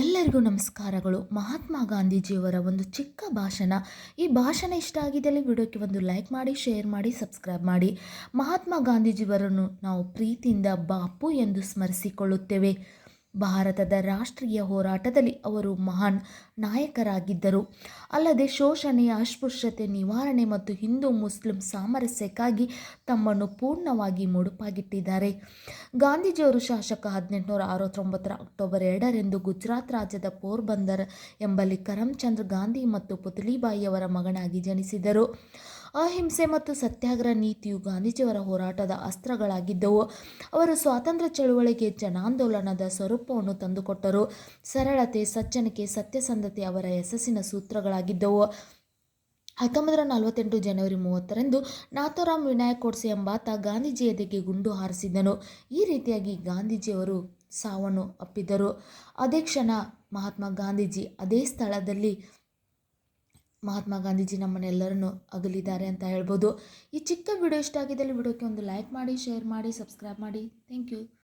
ಎಲ್ಲರಿಗೂ ನಮಸ್ಕಾರಗಳು. ಮಹಾತ್ಮ ಗಾಂಧೀಜಿಯವರ ಒಂದು ಚಿಕ್ಕ ಭಾಷಣ. ಈ ಭಾಷಣ ಇಷ್ಟ ಆಗಿದ್ದಲ್ಲಿ ವಿಡಿಯೋಕ್ಕೆ ಒಂದು ಲೈಕ್ ಮಾಡಿ, ಶೇರ್ ಮಾಡಿ, ಸಬ್ಸ್ಕ್ರೈಬ್ ಮಾಡಿ. ಮಹಾತ್ಮ ಗಾಂಧೀಜಿಯವರನ್ನು ನಾವು ಪ್ರೀತಿಯಿಂದ ಬಾಪು ಎಂದು ಸ್ಮರಿಸಿಕೊಳ್ಳುತ್ತೇವೆ. ಭಾರತದ ರಾಷ್ಟ್ರೀಯ ಹೋರಾಟದಲ್ಲಿ ಅವರು ಮಹಾನ್ ನಾಯಕರಾಗಿದ್ದರು. ಅಲ್ಲದೆ ಶೋಷಣೆಯ ಅಸ್ಪೃಶ್ಯತೆ, ನಿವಾರಣೆ ಮತ್ತು ಹಿಂದೂ ಮುಸ್ಲಿಂ ಸಾಮರಸ್ಯಕ್ಕಾಗಿ ತಮ್ಮನ್ನು ಪೂರ್ಣವಾಗಿ ಮುಡುಪಾಗಿಟ್ಟಿದ್ದಾರೆ. ಗಾಂಧೀಜಿಯವರು ಶಾಸಕ ಹದಿನೆಂಟುನೂರ ಅರವತ್ತೊಂಬತ್ತರ ಅಕ್ಟೋಬರ್ ಎರಡರಂದು ಗುಜರಾತ್ ರಾಜ್ಯದ ಪೋರ್ಬಂದರ್ ಎಂಬಲ್ಲಿ ಕರಮ್ಚಂದ್ರ ಗಾಂಧಿ ಮತ್ತು ಪುತಲಿಬಾಯಿಯವರ ಮಗನಾಗಿ ಜನಿಸಿದರು. ಅಹಿಂಸೆ ಮತ್ತು ಸತ್ಯಾಗ್ರಹ ನೀತಿಯು ಗಾಂಧೀಜಿಯವರ ಹೋರಾಟದ ಅಸ್ತ್ರಗಳಾಗಿದ್ದವು. ಅವರು ಸ್ವಾತಂತ್ರ್ಯ ಚಳುವಳಿಗೆ ಜನಾಂದೋಲನದ ಸ್ವರೂಪವನ್ನು ತಂದುಕೊಟ್ಟರು. ಸರಳತೆ ಸಜ್ಜನಿಕೆ ಸತ್ಯಸಂಧತೆ ಅವರ ಯಶಸ್ಸಿನ ಸೂತ್ರಗಳಾಗಿದ್ದವು. ಹತ್ತೊಂಬತ್ತು ನಲವತ್ತೆಂಟು ಜನವರಿ ಮೂವತ್ತರಂದು ನಾಥೋರಾಮ್ ವಿನಾಯಕ್ ಕೋಡ್ಸೆ ಎಂಬಾತ ಗಾಂಧೀಜಿ ಎದೆಗೆ ಗುಂಡು ಹಾರಿಸಿದನು. ಈ ರೀತಿಯಾಗಿ ಗಾಂಧೀಜಿಯವರು ಸಾವನ್ನು ಅಪ್ಪಿದ್ದರು. ಅದೇ ಕ್ಷಣ ಮಹಾತ್ಮ ಗಾಂಧೀಜಿ ಅದೇ ಸ್ಥಳದಲ್ಲಿ ಮಹಾತ್ಮ ಗಾಂಧೀಜಿ ನಮ್ಮನ್ನೆಲ್ಲರನ್ನು ಅಗಲಿದ್ದಾರೆ ಅಂತ ಹೇಳ್ಬೋದು. ಈ ಚಿಕ್ಕ ವಿಡಿಯೋ ಇಷ್ಟ ಆಗಿದ್ದಲ್ಲಿ ವಿಡಿಯೋಕ್ಕೆ ಒಂದು ಲೈಕ್ ಮಾಡಿ ಶೇರ್ ಮಾಡಿ ಸಬ್ಸ್ಕ್ರೈಬ್ ಮಾಡಿ. Thank you